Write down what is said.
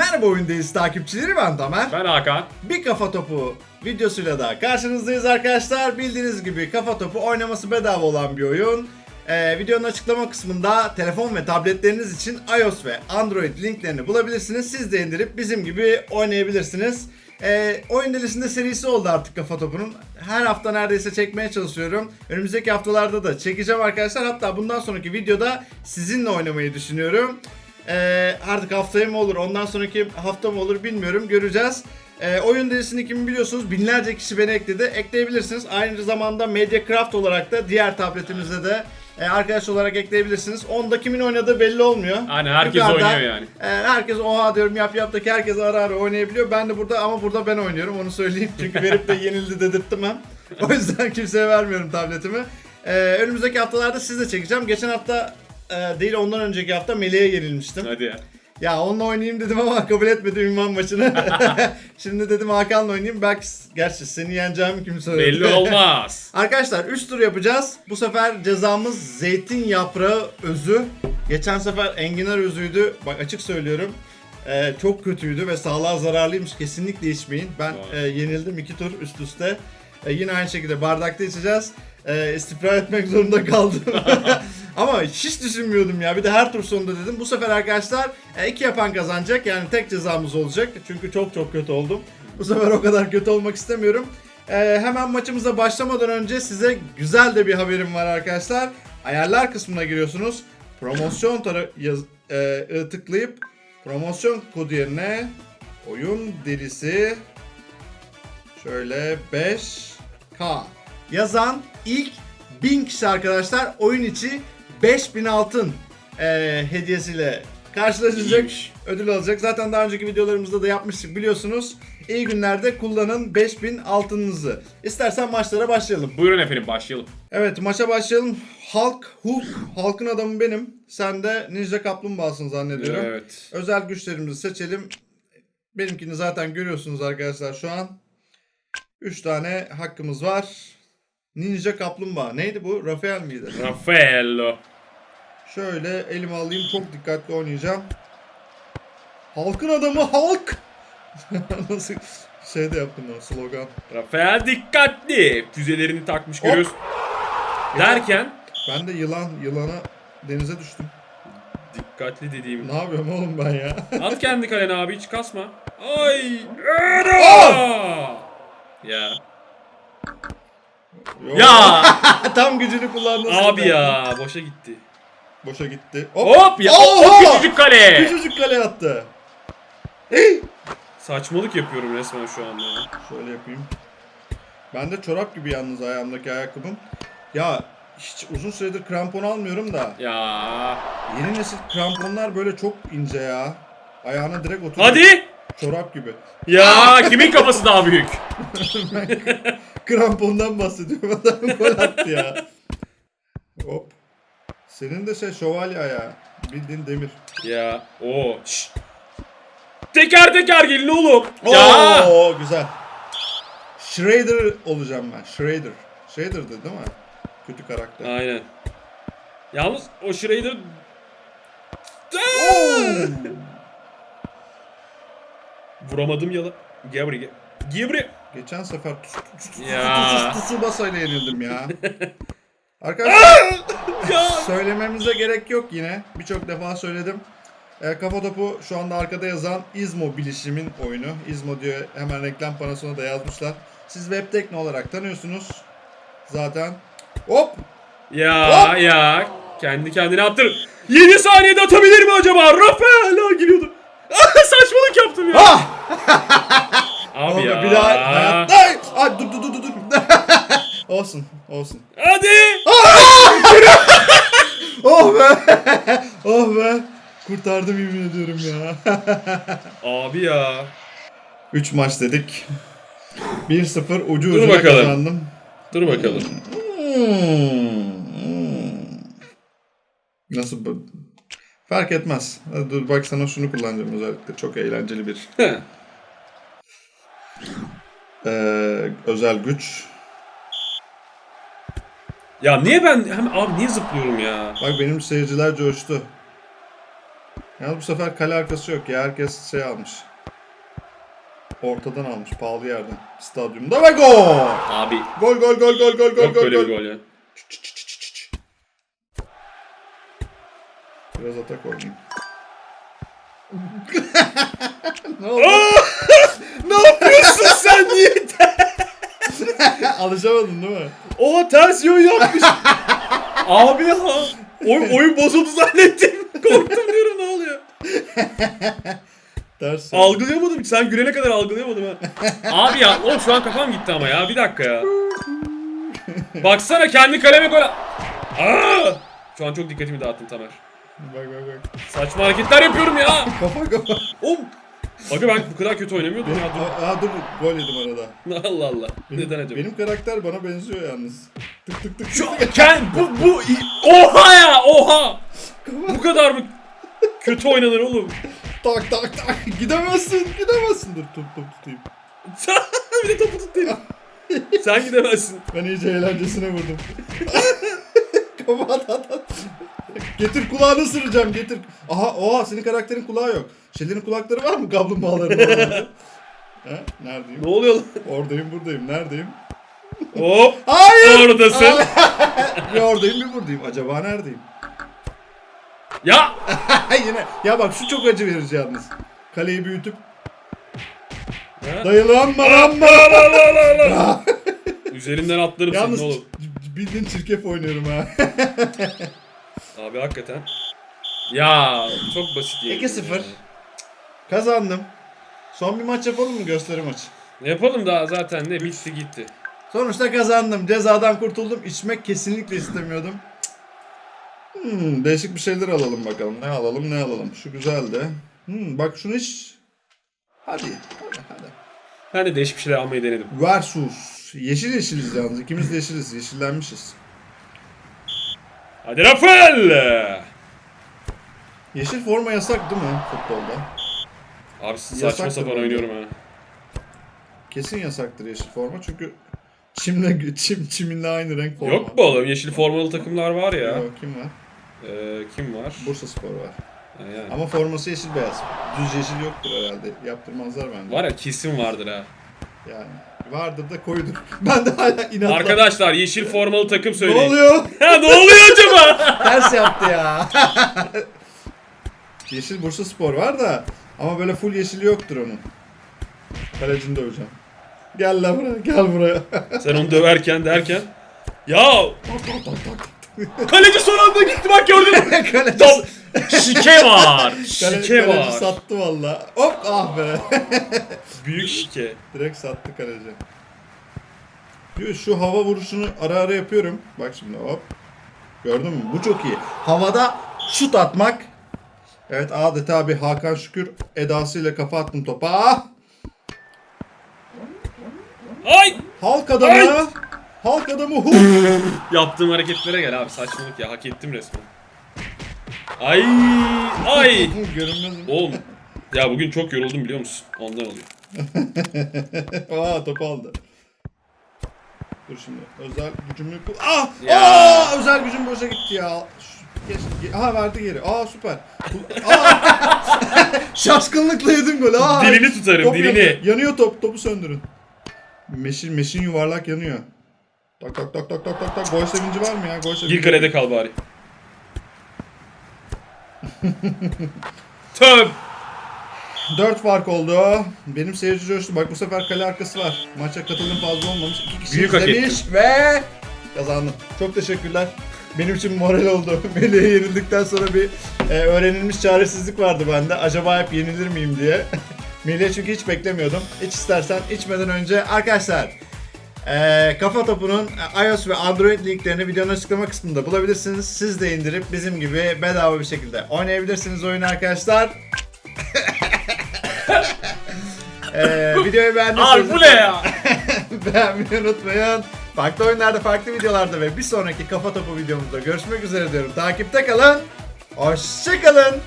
Merhaba oyundayız takipçileri ben Tamer. Ben Hakan. Bir kafa topu videosuyla da karşınızdayız arkadaşlar. Bildiğiniz gibi kafa topu oynaması bedava olan bir oyun. Ee, videonun açıklama kısmında telefon ve tabletleriniz için iOS ve Android linklerini bulabilirsiniz. Siz de indirip bizim gibi oynayabilirsiniz. Ee, oyun delisinde serisi oldu artık kafa topunun. Her hafta neredeyse çekmeye çalışıyorum. Önümüzdeki haftalarda da çekeceğim arkadaşlar. Hatta bundan sonraki videoda sizinle oynamayı düşünüyorum. Ee, artık haftaya mı olur, ondan sonraki hafta mı olur bilmiyorum. Göreceğiz. Ee, oyun dizisini kimi biliyorsunuz binlerce kişi beni ekledi. Ekleyebilirsiniz. Aynı zamanda Mediacraft olarak da diğer tabletimizde de e, arkadaş olarak ekleyebilirsiniz. Onda kimin oynadığı belli olmuyor. Aynen, herkes Yukarıda, oynuyor yani. e, herkes oha diyorum yap yaptaki herkes ara ara oynayabiliyor. Ben de burada ama burada ben oynuyorum onu söyleyeyim. Çünkü verip de yenildi dedirtmem. O yüzden kimseye vermiyorum tabletimi. Ee, önümüzdeki haftalarda sizle çekeceğim. Geçen hafta e, değil ondan önceki hafta Melih'e yenilmiştim. Hadi ya. Ya onunla oynayayım dedim ama kabul etmedi ünvan maçını. Şimdi dedim Hakan'la oynayayım. Belki gerçi seni yeneceğimi kim söyledi. Belli olmaz. Arkadaşlar 3 tur yapacağız. Bu sefer cezamız zeytin yaprağı özü. Geçen sefer enginar özüydü. Bak açık söylüyorum. Ee, çok kötüydü ve sağlığa zararlıymış. Kesinlikle içmeyin. Ben e, yenildim 2 tur üst üste. E, yine aynı şekilde bardakta içeceğiz. E, istifra etmek zorunda kaldım. Ama hiç düşünmüyordum ya. Bir de her tur sonunda dedim. Bu sefer arkadaşlar e, iki yapan kazanacak. Yani tek cezamız olacak. Çünkü çok çok kötü oldum. Bu sefer o kadar kötü olmak istemiyorum. E, hemen maçımıza başlamadan önce size güzel de bir haberim var arkadaşlar. Ayarlar kısmına giriyorsunuz. Promosyon yaz, e, tıklayıp promosyon kodu yerine oyun delisi şöyle 5K yazan ilk 1000 kişi arkadaşlar oyun içi 5000 altın e, hediyesiyle karşılaşacak. İyiymiş. Ödül alacak. Zaten daha önceki videolarımızda da yapmıştık biliyorsunuz. İyi günlerde kullanın 5000 altınınızı. İstersen maçlara başlayalım. Buyurun efendim başlayalım. Evet maça başlayalım. Hulk, Hulk, Hulk'ın adamı benim. Sen de Ninja Kaplumbağasın zannediyorum. Evet. Özel güçlerimizi seçelim. Benimkini zaten görüyorsunuz arkadaşlar şu an. 3 tane hakkımız var. Ninja Kaplumbağa. Neydi bu? Rafael miydi? Raffaello. Şöyle elime alayım. Çok dikkatli oynayacağım. Halkın adamı Hulk. Nasıl şey de yaptım o slogan. Rafael dikkatli. Füzelerini takmış görüyoruz. Derken Ben de yılan yılana denize düştüm. dikkatli dediğim. Ne yapıyorum oğlum ben ya? At kendi kalene abi hiç kasma. Ay. Era! Ya. Yok. Ya Tam gücünü kullandın. abi ya boşa gitti. Boşa gitti. Hop ya. Oha! O küçücük kale. Küçücük kale attı. Saçmalık yapıyorum resmen şu anda. ya. Şöyle yapayım. Ben de çorap gibi yalnız ayağımdaki ayakkabım. Ya hiç uzun süredir krampon almıyorum da. Ya. Yeni nesil kramponlar böyle çok ince ya. Ayağına direkt oturuyor. Hadi. Çorap gibi. Ya kimin kafası daha büyük? Krampondan bahsediyorum. Adam gol attı ya. Hop. Senin de şey şövalye ayağı. Bildiğin demir. Ya o. Şşt. Teker teker gelin oğlum. Ya. Oo güzel. Shredder olacağım ben. Shredder. Shredder'dı değil mi? Kötü karakter. Aynen. Yalnız o Schrader vuramadım yala. Gel buraya gel. Gel buraya. Geçen sefer Ya. tus, Tsubasa ile yenildim ya. Arkadaşlar söylememize gerek yok yine. Birçok defa söyledim. E, kafa topu şu anda arkada yazan İzmo bilişimin oyunu. İzmo diyor hemen reklam panosuna da yazmışlar. Siz web tekno olarak tanıyorsunuz. Zaten. Hop! Ya Hop. ya. Kendi kendine attır. 7 saniyede atabilir mi acaba? Rafael ha, giriyordu. Saçmalık yaptım ya. Ah! Abi ya. Bir daha hayatta. Ay, ay dur dur dur dur. olsun, olsun. Hadi. Oh be! oh be! Kurtardım yemin ediyorum ya. Abi ya. 3 maç dedik. 1-0 ucu Dur ucuna bakalım. kazandım. Dur bakalım. Hmm. Nasıl bu? Fark etmez. Dur bak sana şunu kullanacağım özellikle. Çok eğlenceli bir eee, özel güç. ya niye ben hem abi niye zıplıyorum ya? Bak benim seyirciler coştu. Yalnız bu sefer kale arkası yok ya. Herkes şey almış. Ortadan almış. Pahalı yerden. Stadyumda ve gol! Abi Gol gol gol gol gol gol yok gol böyle gol. bir gol ya. Biraz atak oynayayım. ne oldu? ne yapıyorsun sen niye? Alışamadın değil mi? Oha ters yön yapmış. Abi ya. Oyun, oyun bozuldu zannettim. Korktum diyorum ne oluyor. Ters. Algılayamadım. Sen gülene kadar algılayamadım ha. Abi ya oğlum şu an kafam gitti ama ya. Bir dakika ya. Baksana kendi kaleme gol. Aa! Şu an çok dikkatimi dağıttın Tamer. Bak bak bak. Saçma hareketler yapıyorum ya. Kafa kafa. Oğlum. Aga ben bu kadar kötü oynamıyordum ya. Dur. Aa, dur gol yedim arada. Allah Allah. Benim, Neden acaba? Benim karakter bana benziyor yalnız. Tık tık tık. Şu ken bu bu oha ya oha. Bu kadar mı kötü oynanır oğlum? Tak tak tak. Gidemezsin. Gidemezsin. Dur tut tut tutayım. bir de topu tutayım. Sen gidemezsin. Ben iyice eğlencesine vurdum. At at. Getir kulağını ısıracağım getir. Aha oha senin karakterin kulağı yok. Şeylerin kulakları var mı kaplumbağaların? ha, neredeyim? Ne oluyor lan? Oradayım buradayım. Neredeyim? Hop Hayır. oradasın. bir oradayım bir buradayım. Acaba neredeyim? Ya Yine. Ya bak şu çok acı verici yalnız. Kaleyi büyütüp Ha? dayılanma lan Üzerinden atlarım senin Yalnız oğlum. Bildiğin çirkef oynuyorum ha. Abi hakikaten. Ya çok basit yemin 2-0. ediyorum Kazandım. Son bir maç yapalım mı gösteri maçı? ya. Yapalım daha zaten ne bitti gitti. Sonuçta kazandım. Cezadan kurtuldum. İçmek kesinlikle istemiyordum. Hmm, değişik bir şeyler alalım bakalım. Ne alalım ne alalım. Şu güzeldi. Hmm, bak şunu hiç... Hadi. Hadi hadi. Ben de değişik bir şeyler almayı denedim. Versus. Yeşil yeşiliz yalnız. İkimiz de yeşiliz. Yeşillenmişiz. Hadi Rafael. Yeşil forma yasak değil mi futbolda? Abi saçma Yasaktır sapan bence. oynuyorum ha. Kesin yasaktır yeşil forma çünkü çimle çim çiminle aynı renk forma. Yok mu oğlum yeşil formalı takımlar var ya. Yok, kim var? Ee, kim var? Bursa Spor var. Ha, yani. Ama forması yeşil beyaz. Düz yeşil yoktur herhalde. Yaptırmazlar bence. Var ya kesin vardır ha. Yani vardır da koyduk. Ben de hala inatla. Arkadaşlar yeşil formalı takım ne söyleyin. oluyor? Ya ne oluyor acaba? Ters yaptı ya. yeşil Bursa Spor var da ama böyle full yeşili yoktur onun. Kalecini döveceğim. Gel lan buraya, gel buraya. Sen onu döverken derken. Ya kaleci son anda gitti bak gördün mü? Kaleci. Şike var. kale- Şike kaleci var. sattı valla. Hop ah be. Büyük şike. Direkt sattı kaleci. Diyor, Şu hava vuruşunu ara ara yapıyorum. Bak şimdi hop. Gördün mü? Bu çok iyi. Havada şut atmak. Evet adeta bir Hakan Şükür edasıyla kafa attım topa. Ah! Ay! Halk adamı. Ay! Halk adamı hu. Yaptığım hareketlere gel abi saçmalık ya hak ettim resmen. Ay! Ay! Görünmez mi? Oğlum ya bugün çok yoruldum biliyor musun? Ondan oluyor. Aa topu aldı. Dur şimdi. Özel gücümü. Ah! Ya. Aa! Özel gücüm boşa gitti ya. Geç, ge- Aha verdi geri. Aa süper. Aa! Şaşkınlıkla yedim golü. Aa! Dilini tutarım Top dilini. yanıyor. Yanıyor top. Topu söndürün. Meşin meşin yuvarlak yanıyor. Tak tak tak tak tak tak tak. Gol sevinci var mı ya? Gol sevinci. Gir kalede kal bari. Töp! 4 fark oldu. Benim seyirci coştu. Bak bu sefer kale arkası var. Maça katılım fazla olmamış. 2 kişi Büyük izlemiş ve kazandım. Çok teşekkürler. Benim için moral oldu. Melih'e yenildikten sonra bir e, öğrenilmiş çaresizlik vardı bende. Acaba hep yenilir miyim diye. Melih'e çünkü hiç beklemiyordum. İç istersen içmeden önce arkadaşlar e, Kafa Topu'nun e, iOS ve Android linklerini videonun açıklama kısmında bulabilirsiniz. Siz de indirip bizim gibi bedava bir şekilde oynayabilirsiniz oyunu arkadaşlar. Ee, videoyu beğendiyseniz Abi bu ne ya? beğenmeyi unutmayın. Farklı oyunlarda, farklı videolarda ve bir sonraki Kafa Topu videomuzda görüşmek üzere diyorum. Takipte kalın. Hoşçakalın.